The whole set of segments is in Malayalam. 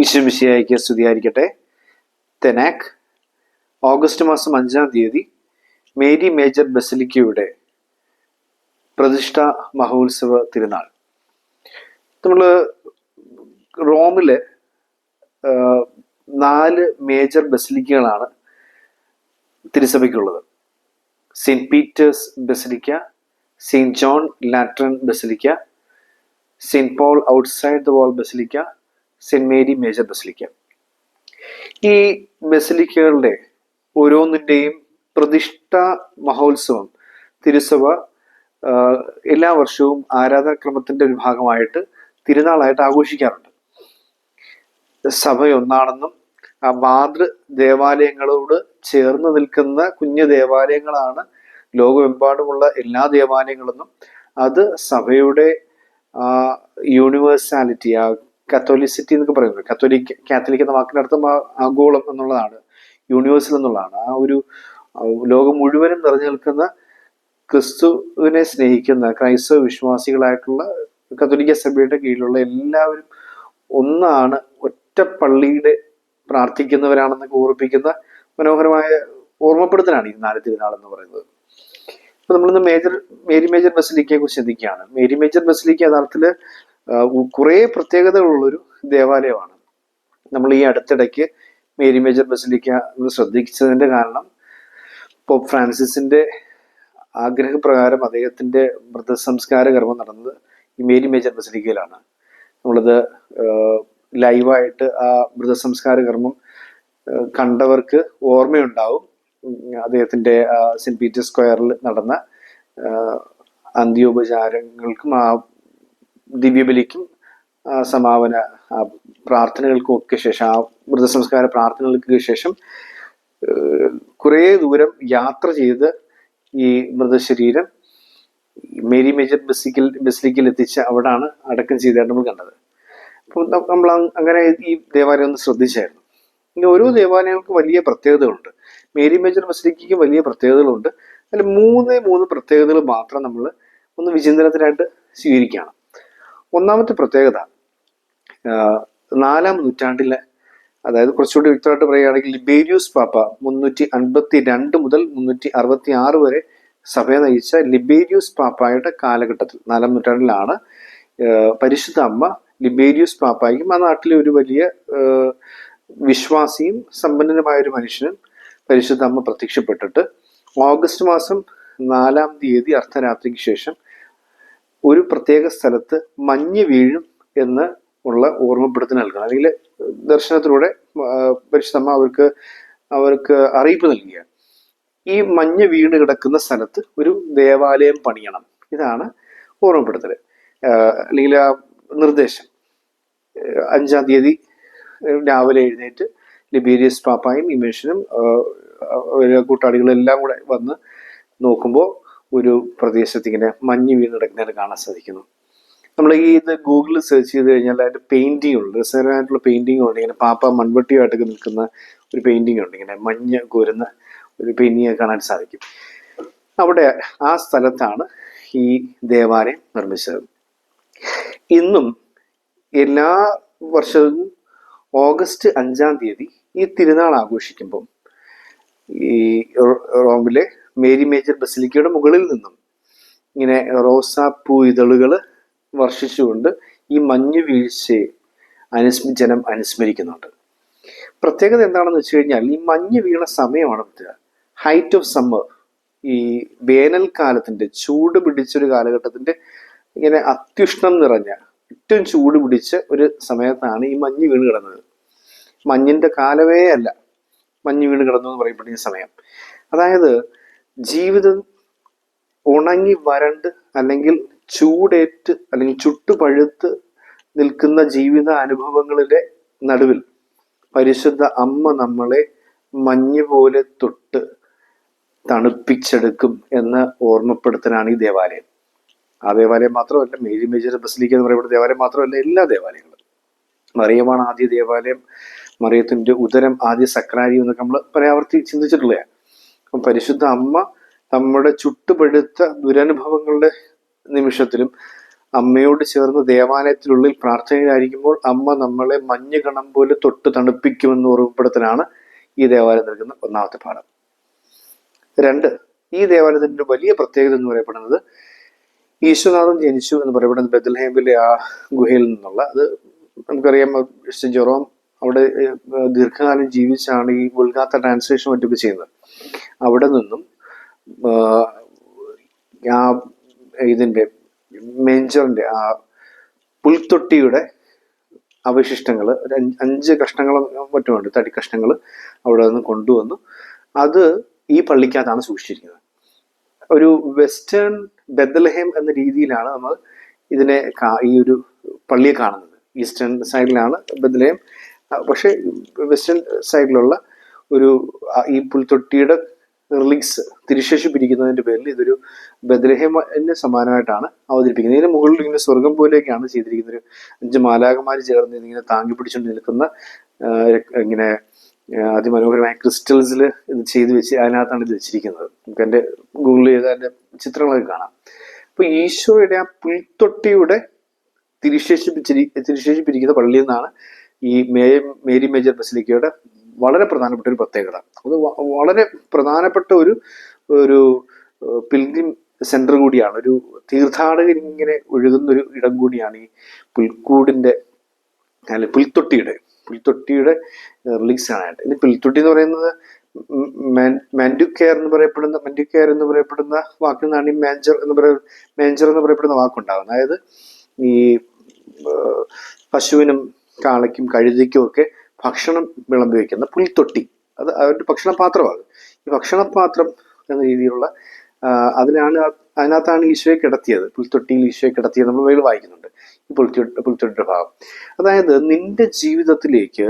ഈശ്വമിശിയായിക്ക് സ്തുതിയായിരിക്കട്ടെ. തെനാക് ഓഗസ്റ്റ് മാസം അഞ്ചാം തീയതി മേരി മേജർ ബസിലിക്കയുടെ പ്രതിഷ്ഠ മഹോത്സവ തിരുനാൾ. നമ്മൾ റോമിൽ നാല് മേജർ ബസിലിക്കകളാണ് തിരുസഭയ്ക്കുള്ളത്. Saint Peter's basilica Saint John Lateran basilica Saint Paul outside the wall basilica Saint Mary Major basilica ഈ ബസിലിക്കകളുടെ ഓരോന്നിന്റെയും പ്രതിഷ്ഠ മഹോത്സവം തിരുസഭ എല്ലാ വർഷവും ആരാധനാക്രമത്തിന്റെ ഒരു ഭാഗമായിട്ട് തിരുനാളായിട്ട് ആഘോഷിക്കാറുണ്ട്. സഭ ഒന്നാണെന്നും ആ മാതൃ ദേവാലയങ്ങളോട് ചേർന്ന് നിൽക്കുന്ന കുഞ്ഞു ദേവാലയങ്ങളാണ് ലോകമെമ്പാടുമുള്ള എല്ലാ ദേവാലയങ്ങളെന്നും അത് സഭയുടെ യൂണിവേഴ്സാലിറ്റി ആ കത്തോലിസിറ്റി എന്നൊക്കെ പറയുന്നത്. കത്തോലിക് കാത്തലിക് എന്ന ആ ആഗോളം എന്നുള്ളതാണ്. യൂണിവേഴ്സൽ എന്നുള്ളതാണ്. ആ ഒരു ലോകം മുഴുവനും നിറഞ്ഞു നിൽക്കുന്ന ക്രിസ്തുവിനെ സ്നേഹിക്കുന്ന ക്രൈസ്തവ വിശ്വാസികളായിട്ടുള്ള കത്തോലിക്ക സഭയുടെ കീഴിലുള്ള എല്ലാവരും ഒന്നാണ് ഒറ്റ പള്ളിയുടെ പ്രാർത്ഥിക്കുന്നവരാണെന്നൊക്കെ ഓർപ്പിക്കുന്ന മനോഹരമായ ഓർമ്മപ്പെടുത്തലാണ് ഈ നാല് തിരുനാൾ എന്ന് പറയുന്നത്. അപ്പൊ നമ്മളിന്ന് മേജർ മേരി മേജർ ബസിലിക്കയെ കുറിച്ച് ചിന്തിക്കുകയാണ്. മേരി മേജർ ബസിലിക്ക യഥാർത്ഥത്തിൽ കുറെ പ്രത്യേകതകളുള്ളൊരു ദേവാലയമാണ്. നമ്മൾ ഈ അടുത്തിടയ്ക്ക് മേരി മേജർ ബസിലിക്ക നമ്മൾ ശ്രദ്ധിച്ചതിന്റെ കാരണം പോപ്പ് ഫ്രാൻസിസിന്റെ ആഗ്രഹപ്രകാരം അദ്ദേഹത്തിന്റെ മൃതസംസ്കാര കർമ്മം നടന്നത് ഈ മേരി മേജർ ബസിലിക്കയിലാണ്. നമ്മളത് ലൈവായിട്ട് ആ മൃതസംസ്കാര കർമ്മം കണ്ടവർക്ക് ഓർമ്മയുണ്ടാവും. അദ്ദേഹത്തിന്റെ അദ്ദേഹത്തിന്റെ പീറ്റേഴ്സ് സ്ക്വയറിൽ നടന്ന അന്ത്യോപചാരങ്ങൾക്കും ആ ദിവ്യബലിക്കും സമാപന പ്രാർത്ഥനകൾക്കും ഒക്കെ ശേഷം ആ മൃതസംസ്കാര പ്രാർത്ഥനകൾക്ക് ശേഷം കുറേ ദൂരം യാത്ര ചെയ്ത് ഈ മൃതശരീരം മേരി മേജർ ബസിക്കൽ ബസിലിക്കൽ എത്തിച്ച് അവിടാണ് അടക്കം ചെയ്തതായിട്ട് നമ്മൾ കണ്ടത്. അപ്പോൾ നമ്മൾ അങ് അങ്ങനെ ഈ ദേവാലയം ഒന്ന് ശ്രദ്ധിച്ചായിരുന്നു. ഇനി ഓരോ ദേവാലയങ്ങൾക്കും വലിയ പ്രത്യേകതകളുണ്ട്. മേരി മേജർ ബസിലിക്കയ്ക്ക് വലിയ പ്രത്യേകതകളുണ്ട്. അതിൽ മൂന്ന് മൂന്ന് പ്രത്യേകതകൾ മാത്രം നമ്മൾ ഒന്ന് വിചിന്തനത്തിനായിട്ട് സ്വീകരിക്കുകയാണ്. ഒന്നാമത്തെ പ്രത്യേകത നാലാം നൂറ്റാണ്ടിലെ അതായത് കുറച്ചുകൂടി വ്യക്തമായിട്ട് പറയുകയാണെങ്കിൽ ലിബേരിയൂസ് പാപ്പ മുന്നൂറ്റി അൻപത്തി രണ്ട് മുതൽ മുന്നൂറ്റി അറുപത്തി ആറ് വരെ സഭയെ നയിച്ച ലിബേരിയൂസ് പാപ്പായുടെ കാലഘട്ടത്തിൽ നാലാം നൂറ്റാണ്ടിലാണ് പരിശുദ്ധ അമ്മ ലിബേരിയൂസ് പാപ്പായും ആ നാട്ടിലെ ഒരു വലിയ വിശ്വാസിയും സമ്പന്നനുമായ ഒരു മനുഷ്യനും പരിശുദ്ധ അമ്മ പ്രത്യക്ഷപ്പെട്ടിട്ട് ഓഗസ്റ്റ് മാസം നാലാം തീയതി അർദ്ധരാത്രിക്ക് ശേഷം ഒരു പ്രത്യേക സ്ഥലത്ത് മഞ്ഞ് വീഴും എന്ന് ഉള്ള ഓർമ്മപ്പെടുത്തൽ നൽകണം. അല്ലെങ്കിൽ ദർശനത്തിലൂടെ പരിശുദ്ധമ്മ അവർക്ക് അവർക്ക് അറിയിപ്പ് നൽകിയ ഈ മഞ്ഞ് വീണ് കിടക്കുന്ന സ്ഥലത്ത് ഒരു ദേവാലയം പണിയണം. ഇതാണ് ഓർമ്മപ്പെടുത്തൽ അല്ലെങ്കിൽ ആ നിർദ്ദേശം. അഞ്ചാം തീയതി രാവിലെ എഴുന്നേറ്റ് ലിബീരിയസ് പാപ്പായും ഇമേഷനും കൂട്ടാളികളെല്ലാം കൂടെ വന്ന് നോക്കുമ്പോൾ ഒരു പ്രദേശത്ത് ഇങ്ങനെ മഞ്ഞ് വീണ് കിടക്കുന്നതായിട്ട് കാണാൻ സാധിക്കുന്നു. നമ്മൾ ഈ ഇത് ഗൂഗിളിൽ സെർച്ച് ചെയ്ത് കഴിഞ്ഞാൽ അതിന്റെ ഉണ്ട്. രസകരമായിട്ടുള്ള പെയിന്റിംഗ് ഉണ്ട്. ഇങ്ങനെ പാപ്പ മൺവെട്ടിയായിട്ടൊക്കെ നിൽക്കുന്ന ഒരു പെയിന്റിംഗ് ഉണ്ട്. ഇങ്ങനെ മഞ്ഞ് കോരുന്ന ഒരു പെയിന്റിംഗ് കാണാൻ സാധിക്കും. അവിടെ ആ സ്ഥലത്താണ് ഈ ദേവാലയം നിർമ്മിച്ചത്. ഇന്നും എല്ലാ വർഷവും ഓഗസ്റ്റ് അഞ്ചാം തീയതി ഈ തിരുനാൾ ആഘോഷിക്കുമ്പം ഈ റോമിലെ മേരി മേജർ ബസിലിക്കയുടെ മുകളിൽ നിന്നും ഇങ്ങനെ റോസാപ്പൂ ഇതളുകൾ വർഷിച്ചുകൊണ്ട് ഈ മഞ്ഞ് വീഴ്ചയെ അനുസ്മി ജനം അനുസ്മരിക്കുന്നുണ്ട്. പ്രത്യേകത എന്താണെന്ന് വെച്ച് കഴിഞ്ഞാൽ ഈ മഞ്ഞ് വീണ സമയമാണ് ഹൈറ്റ് ഓഫ് സമ്മർ ഈ വേനൽക്കാലത്തിന്റെ ചൂട് പിടിച്ചൊരു കാലഘട്ടത്തിന്റെ ഇങ്ങനെ അത്യുഷ്ണം നിറഞ്ഞ ഏറ്റവും ചൂട് പിടിച്ച ഒരു സമയത്താണ് ഈ മഞ്ഞ് വീണ് കിടന്നത്. മഞ്ഞിന്റെ കാലമേ അല്ല. മഞ്ഞ് വീണ് കിടന്നു എന്ന് പറയപ്പെടുന്ന സമയം. അതായത് ജീവിതം ഉണങ്ങി വരണ്ട് അല്ലെങ്കിൽ ചൂടേറ്റ് അല്ലെങ്കിൽ ചുട്ടുപഴുത്ത് നിൽക്കുന്ന ജീവിത അനുഭവങ്ങളിലെ നടുവിൽ പരിശുദ്ധ അമ്മ നമ്മളെ മഞ്ഞ് പോലെ തൊട്ട് തണുപ്പിച്ചെടുക്കും എന്ന് ഓർമ്മപ്പെടുത്തലാണ് ഈ ദേവാലയം. ആ ദേവാലയം മാത്രമല്ല മേരി മേജർ ബസിലിക്ക എന്ന് പറയപ്പെടുന്ന ദേവാലയം മാത്രമല്ല എല്ലാ ദേവാലയങ്ങളും. മറിയമാണ് ആദ്യ ദേവാലയം മറിയത്തിന്റെ ഉദരം ആദ്യ സക്രാരി എന്നൊക്കെ നമ്മൾ പരാവർത്തി ചിന്തിച്ചിട്ടുള്ളതാണ്. അപ്പം പരിശുദ്ധ അമ്മ നമ്മുടെ ചുട്ടുപഴുത്ത ദുരനുഭവങ്ങളുടെ നിമിഷത്തിലും അമ്മയോട് ചേർന്ന് ദേവാലയത്തിനുള്ളിൽ പ്രാർത്ഥനയിലായിരിക്കുമ്പോൾ അമ്മ നമ്മളെ മഞ്ഞുകണം പോലെ തൊട്ട് തണുപ്പിക്കുമെന്ന് ഓർമ്മപ്പെടുത്തലാണ് ഈ ദേവാലയം നൽകുന്ന ഒന്നാമത്തെ പാഠം. രണ്ട് ഈ ദേവാലയത്തിന്റെ വലിയ പ്രത്യേകത എന്ന് പറയപ്പെടുന്നത് ഈശ്വനാഥൻ ജനിച്ചു എന്ന് പറയപ്പെടുന്നത് ബദൽഹേമിലെ ആ ഗുഹയിൽ നിന്നുള്ള അത് നമുക്കറിയാം ജെറോം അവിടെ ദീർഘകാലം ജീവിച്ചാണ് ഈ ഉൾഗാത്ത ട്രാൻസ്ലേഷൻ മറ്റൊക്കെ ചെയ്യുന്നത്. അവിടെ നിന്നും ആ ഇതിന്റെ മെഞ്ചറിന്റെ ആ പുൽത്തൊട്ടിയുടെ അവശിഷ്ടങ്ങൾ അഞ്ച് കഷ്ണങ്ങൾ മറ്റുമുണ്ട് തടി കഷ്ണങ്ങൾ അവിടെ നിന്ന് കൊണ്ടുവന്നു. അത് ഈ പള്ളിക്കകത്താണ് സൂക്ഷിച്ചിരിക്കുന്നത്. ഒരു വെസ്റ്റേൺ ബെദൽഹേം എന്ന രീതിയിലാണ് നമ്മൾ ഇതിനെ ഈ ഒരു പള്ളിയെ കാണുന്നത്. ഈസ്റ്റേൺ സൈഡിലാണ് ബെദൽഹേം ആ, പക്ഷേ വെസ്റ്റേൺ സൈഡിലുള്ള ഒരു ഈ പുൽത്തൊട്ടിയുടെ റിലീക്സ് തിരിശേഷിപ്പിരിക്കുന്നതിന്റെ പേരിൽ ഇതൊരു ബദ്രഹേമിന് സമാനമായിട്ടാണ് അവതരിപ്പിക്കുന്നത്. ഇതിന് മുകളിൽ ഇങ്ങനെ സ്വർഗം പോലെയൊക്കെയാണ് ചെയ്തിരിക്കുന്നത്. ഒരു അഞ്ച് മാലാകമാര് ചേർന്ന് ഇതിങ്ങനെ താങ്ങി പിടിച്ചുകൊണ്ട് നിൽക്കുന്ന ഇങ്ങനെ അതിമനോഹരമായ ക്രിസ്റ്റൽസിൽ ഇത് ചെയ്തു വെച്ച് അതിനകത്താണ് ഇത് വെച്ചിരിക്കുന്നത്. നമുക്ക് എന്റെ ഗൂഗിൾ ചെയ്ത അതിന്റെ ചിത്രങ്ങളൊക്കെ കാണാം. അപ്പൊ ഈശോയുടെ ആ പുൽത്തൊട്ടിയുടെ തിരിശേഷിപ്പിച്ചിരി തിരിശേഷിപ്പിരിക്കുന്ന പള്ളിയിൽ നിന്നാണ് ഈ മേ മേരി മേജർ ബസിലിക്കയുടെ വളരെ പ്രധാനപ്പെട്ട ഒരു പ്രത്യേകത. അത് വളരെ പ്രധാനപ്പെട്ട ഒരു ഒരു പിൽഗ്രിം സെന്റർ കൂടിയാണ്. ഒരു തീർത്ഥാടകർ ഇങ്ങനെ ഒഴുകുന്ന ഒരു ഇടം കൂടിയാണ് ഈ പുൽക്കൂടിന്റെ അല്ലെ പുൽത്തൊട്ടിയുടെ പുൽത്തൊട്ടിയുടെ റിലീസ് കാണാനായിട്ട് ഇനി പുൽത്തൊട്ടി എന്ന് പറയുന്നത് മാൻഡുക്കെയർ എന്ന് പറയപ്പെടുന്ന മാൻഡുക്കെയർ എന്ന് പറയപ്പെടുന്ന വാക്കിൽ നിന്നാണ് ഈ മാഞ്ചർ എന്ന് പറയ മാഞ്ചർ എന്ന് പറയപ്പെടുന്ന വാക്കുണ്ടാകുന്നത് അതായത് ഈ പശുവിനും കാളയ്ക്കും കഴുതയ്ക്കും ഒക്കെ ഭക്ഷണം വിളമ്പി വെക്കുന്ന പുൽത്തൊട്ടി. അത് അവരുടെ ഭക്ഷണപാത്രമാണ് ഈ ഭക്ഷണപാത്രം എന്ന രീതിയിലുള്ള അതിനാണ് അതിനകത്താണ് ഈശോയെ കിടത്തിയത്. പുൽത്തൊട്ടിയിൽ ഈശോയെ കിടത്തിയത് നമ്മൾ വേൾ വായിക്കുന്നുണ്ട്. ഈ പുൽത്തൊട്ടി പുൽത്തൊട്ടിയുടെ ഭാഗം. അതായത് നിന്റെ ജീവിതത്തിലേക്ക്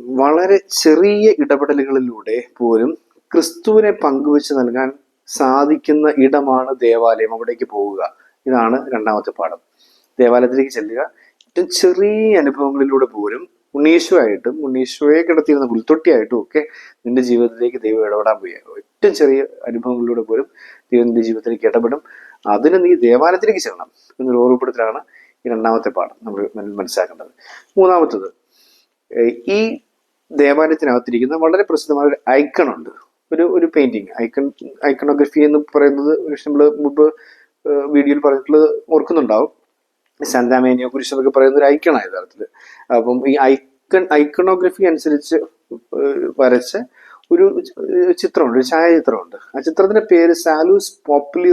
വളരെ ചെറിയ ഇടപെടലുകളിലൂടെ പോലും ക്രിസ്തുവിനെ പങ്കുവെച്ച് നൽകാൻ സാധിക്കുന്ന ഇടമാണ് ദേവാലയം. അവിടേക്ക് പോവുക. ഇതാണ് രണ്ടാമത്തെ പാഠം. ദേവാലയത്തിലേക്ക് ചെല്ലുക. ഏറ്റവും ചെറിയ അനുഭവങ്ങളിലൂടെ പോലും ഉണ്ണീശുവായിട്ടും ഉണ്ണീശോയെ കിടത്തിയിരുന്ന പുൽത്തൊട്ടിയായിട്ടും ഒക്കെ നിന്റെ ജീവിതത്തിലേക്ക് ദൈവം ഇടപെടാൻ പോയി. ഏറ്റവും ചെറിയ അനുഭവങ്ങളിലൂടെ പോലും ദൈവം നിന്റെ ജീവിതത്തിലേക്ക് ഇടപെടും. അതിന് നീ ദേവാലയത്തിലേക്ക് ചെല്ലണം എന്നൊരു ഓർമ്മപ്പെടുത്തലാണ് ഈ രണ്ടാമത്തെ പാഠം നമ്മൾ മനസ്സിലാക്കേണ്ടത്. മൂന്നാമത്തത് ഈ ദേവാലയത്തിനകത്തിരിക്കുന്ന വളരെ പ്രസിദ്ധമായ ഒരു ഐക്കൺ ഉണ്ട്. ഒരു ഒരു പെയിന്റിങ് ഐക്കൺ ഐക്കണോഗ്രഫി എന്ന് പറയുന്നത് നമ്മൾ മുമ്പ് വീഡിയോയിൽ പറഞ്ഞിട്ടുള്ളത് ഓർക്കുന്നുണ്ടാവും. സാന്താമേനിയെ കുറിച്ച് എന്നൊക്കെ പറയുന്ന ഒരു ഐക്കണാണ് യഥാർത്ഥത്തിൽ അപ്പം ഈ ഐക്കൺ ഐക്കണോഗ്രഫി അനുസരിച്ച് വരച്ച ഒരു ചിത്രമുണ്ട് ഒരു ഛായാചിത്രമുണ്ട്. ആ ചിത്രത്തിന്റെ പേര് സാലൂസ് പോപ്പുലി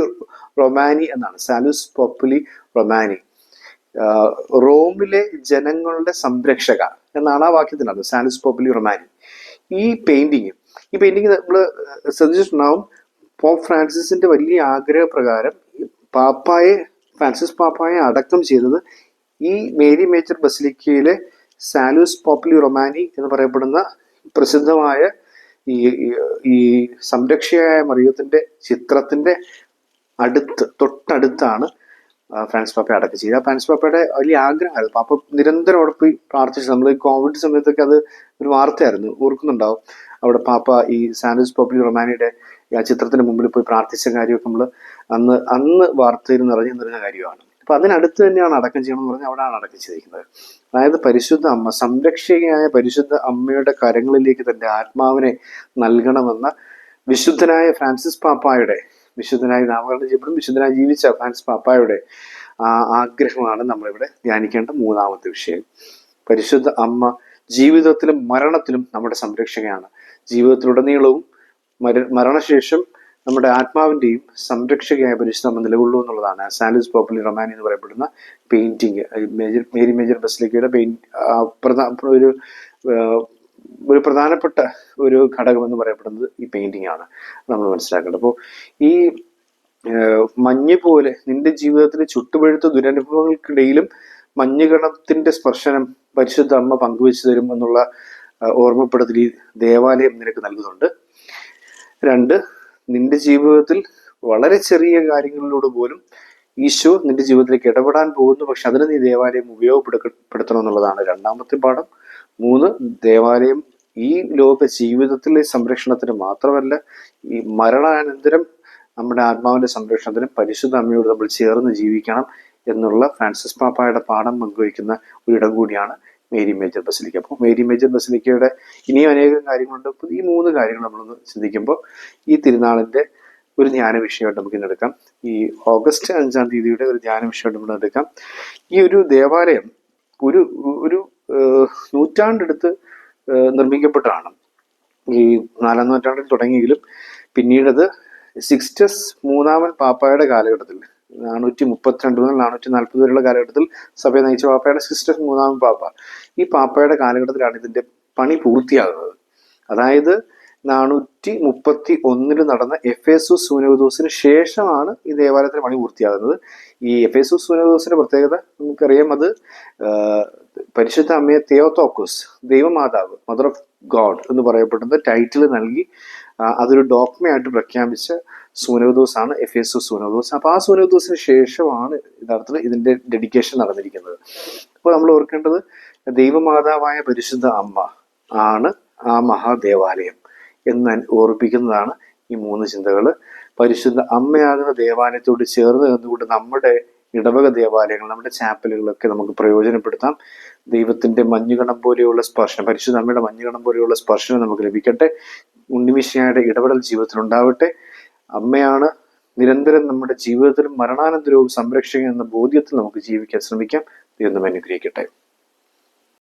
റൊമാനി എന്നാണ്. Salus Populi Romani. റോമിലെ ജനങ്ങളുടെ സംരക്ഷക എന്നാണ് ആ വാക്യത്തിനത് സാലൂസ് പോപ്പുലി റൊമാനി. ഈ പെയിന്റിങ് ഈ പെയിന്റിങ് നമ്മൾ ശ്രദ്ധിച്ചിട്ടുണ്ടാവും. പോപ്പ് ഫ്രാൻസിസിന്റെ വലിയ ആഗ്രഹപ്രകാരം പാപ്പായെ ഫ്രാൻസിസ് പാപ്പായെ അടക്കം ചെയ്തത് ഈ മേരി മേജർ ബസിലിക്കയിലെ സാലൂസ് പോപ്പുലി റൊമാനി എന്ന് പറയപ്പെടുന്ന പ്രസിദ്ധമായ ഈ ഈ- സംരക്ഷയായ മറിയത്തിന്റെ ചിത്രത്തിന്റെ അടുത്ത് തൊട്ടടുത്താണ് ഫ്രാൻസ് പാപ്പയെ അടക്കം ചെയ്തത്. ആ ഫ്രാൻസ് പാപ്പയുടെ വലിയ ആഗ്രഹമായിരുന്നു. പാപ്പ നിരന്തരം അവിടെ പോയി പ്രാർത്ഥിച്ചു. നമ്മൾ ഈ കോവിഡ് സമയത്തൊക്കെ അത് ഒരു വാർത്തയായിരുന്നു. ഓർക്കുന്നുണ്ടാവും. അവിടെ പാപ്പ ഈ സാനൂസ് പോപ്പുലി റൊമാനിയുടെ ആ ചിത്രത്തിന് മുമ്പിൽ പോയി പ്രാർത്ഥിച്ച കാര്യമൊക്കെ നമ്മൾ അന്ന് അന്ന് വാർത്തയിൽ നിറഞ്ഞു നിറഞ്ഞ കാര്യമാണ്. അപ്പൊ അതിനടുത്ത് തന്നെയാണ് അടക്കം ചെയ്യണം എന്ന് പറഞ്ഞാൽ അവിടെയാണ് അടക്കം ചെയ്തിരിക്കുന്നത്. അതായത് പരിശുദ്ധ അമ്മ സംരക്ഷകയായ പരിശുദ്ധ അമ്മയുടെ കരങ്ങളിലേക്ക് തന്റെ ആത്മാവിനെ നൽകണമെന്ന വിശുദ്ധനായ ഫ്രാൻസിസ് പാപ്പായുടെ വിശുദ്ധനായി നാമകരണം ചെയ്യപ്പെടും വിശുദ്ധനായി ജീവിച്ച ഫ്രാൻസിസ് പാപ്പായുടെ ആഗ്രഹമാണ് നമ്മളിവിടെ ധ്യാനിക്കേണ്ട മൂന്നാമത്തെ വിഷയം. പരിശുദ്ധ അമ്മ ജീവിതത്തിലും മരണത്തിലും നമ്മുടെ സംരക്ഷകയാണ്. ജീവിതത്തിലുടനീളവും മരണശേഷം നമ്മുടെ ആത്മാവിന്റെയും സംരക്ഷകയായ പരിശുദ്ധ അമ്മ നിലകൊള്ളൂ എന്നുള്ളതാണ്. സാലിസ് പോപ്പുലി റൊമാനി എന്ന് പറയപ്പെടുന്ന പെയിന്റിങ് മേജർ മേരി മേജർ ബസ്ലിക്കയുടെ പെയിന്റ് ഒരു ഒരു പ്രധാനപ്പെട്ട ഒരു ഘടകം എന്ന് പറയപ്പെടുന്നത് ഈ പെയിന്റിംഗ് ആണ്. നമ്മൾ മനസ്സിലാക്കേണ്ടത്. അപ്പോൾ ഈ മഞ്ഞ് പോലെ നിന്റെ ജീവിതത്തിലെ ചുട്ടുപഴുത്ത ദുരനുഭവങ്ങൾക്കിടയിലും മഞ്ഞുകണത്തിന്റെ സ്പർശനം പരിശുദ്ധ അമ്മ പങ്കുവെച്ചു തരും എന്നുള്ള ഓർമ്മപ്പെടുത്തൽ ഈ ദേവാലയം നിനക്ക് നൽകുന്നുണ്ട്. രണ്ട് നിന്റെ ജീവിതത്തിൽ വളരെ ചെറിയ കാര്യങ്ങളിലൂടെ പോലും ഈശോ നിന്റെ ജീവിതത്തിലേക്ക് ഇടപെടാൻ പോകുന്നു. പക്ഷെ അതിന് നീ ദേവാലയം ഉപയോഗപ്പെടുത്തണം എന്നുള്ളതാണ് രണ്ടാമത്തെ പാഠം. മൂന്ന് ദേവാലയം ഈ ലോക ജീവിതത്തിലെ സംരക്ഷണത്തിന് മാത്രമല്ല ഈ മരണാനന്തരം നമ്മുടെ ആത്മാവിന്റെ സംരക്ഷണത്തിനും പരിശുദ്ധ അമ്മയോട് നമ്മൾ ചേർന്ന് ജീവിക്കണം എന്നുള്ള ഫ്രാൻസിസ് പാപ്പായുടെ പാഠം പങ്കുവയ്ക്കുന്ന ഒരിടം കൂടിയാണ് മേരി മേജർ ബസിലിക്ക. അപ്പോൾ മേരി മേജർ ബസിലിക്കയുടെ ഇനിയും അനേകം കാര്യങ്ങളുണ്ട്. അപ്പോൾ ഈ മൂന്ന് കാര്യങ്ങൾ നമ്മളൊന്ന് ചിന്തിക്കുമ്പോൾ ഈ തിരുനാളിന്റെ ഒരു ധ്യാന വിഷയമായിട്ട് നമുക്ക് ഇന്ന് എടുക്കാം. ഈ ഓഗസ്റ്റ് അഞ്ചാം തീയതിയുടെ ഒരു ധ്യാന വിഷയമായിട്ട് നമ്മൾ എടുക്കാം. ഈ ഒരു ദേവാലയം ഒരു ഒരു നൂറ്റാണ്ടെടുത്ത് നിർമ്മിക്കപ്പെട്ടതാണ്. ഈ നാലാം നൂറ്റാണ്ടിൽ തുടങ്ങിയെങ്കിലും പിന്നീടത് സിക്സ്റ്റസ് മൂന്നാമൻ പാപ്പായുടെ കാലഘട്ടത്തിൽ നാനൂറ്റി മുപ്പത്തിരണ്ട് മുതൽ നാനൂറ്റി നാൽപ്പത് വരെയുള്ള കാലഘട്ടത്തിൽ സഭയെ നയിച്ച പാപ്പയുടെ സിസ്റ്റർ മൂന്നാമൻ പാപ്പ. ഈ പാപ്പയുടെ കാലഘട്ടത്തിലാണ് ഇതിന്റെ പണി പൂർത്തിയാകുന്നത്. അതായത് നാനൂറ്റി മുപ്പത്തി ഒന്നിൽ നടന്ന എഫ് എസ് സൂനവദോസിന് ശേഷമാണ് ഈ ദേവാലയത്തിന് പണി പൂർത്തിയാകുന്നത്. ഈ എഫ് എസ് സൂനവദോസിന്റെ പ്രത്യേകത നമുക്കറിയാം അത് പരിശുദ്ധ അമ്മയെ തിയോതോക്കോസ് ദൈവമാതാവ് മദർ ഓഫ് ഗോഡ് എന്ന് പറയപ്പെടുന്ന ടൈറ്റിൽ നൽകി അതൊരു ഡോക്മയായിട്ട് പ്രഖ്യാപിച്ച സൂനവദോസ് ആണ് എഫ് എസ് സൂനവദോസ് അപ്പൊ ആ സൂനവദോസിന് ശേഷമാണ് യഥാർത്ഥത്തിൽ ഇതിന്റെ ഡെഡിക്കേഷൻ നടന്നിരിക്കുന്നത്. അപ്പോൾ നമ്മൾ ഓർക്കേണ്ടത് ദൈവമാതാവായ പരിശുദ്ധ അമ്മ ആണ് ആ മഹാദേവാലയം എന്ന് ഓർപ്പിക്കുന്നതാണ് ഈ മൂന്ന് ചിന്തകൾ പരിശുദ്ധ അമ്മയാകുന്ന ദേവാലയത്തോട് ചേർന്ന് നിന്നുകൊണ്ട് നമ്മുടെ ഇടവക ദേവാലയങ്ങൾ നമ്മുടെ ചാപ്പലുകളൊക്കെ നമുക്ക് പ്രയോജനപ്പെടുത്താം. ദൈവത്തിന്റെ മഞ്ഞുകണം പോലെയുള്ള സ്പർശനം പരിശുദ്ധ അമ്മയുടെ മഞ്ഞുകണം പോലെയുള്ള സ്പർശനം നമുക്ക് ലഭിക്കട്ടെ. ഉണ്ണിമിശയുടെ ഇടപെടൽ ജീവിതത്തിൽ ഉണ്ടാവട്ടെ. അമ്മയാണ് നിരന്തരം നമ്മുടെ ജീവിതത്തിലും മരണാനന്തരവും സംരക്ഷകൻ എന്ന ബോധ്യത്തിൽ നമുക്ക് ജീവിക്കാൻ ശ്രമിക്കാം. ദൈവം അനുഗ്രഹിക്കട്ടെ.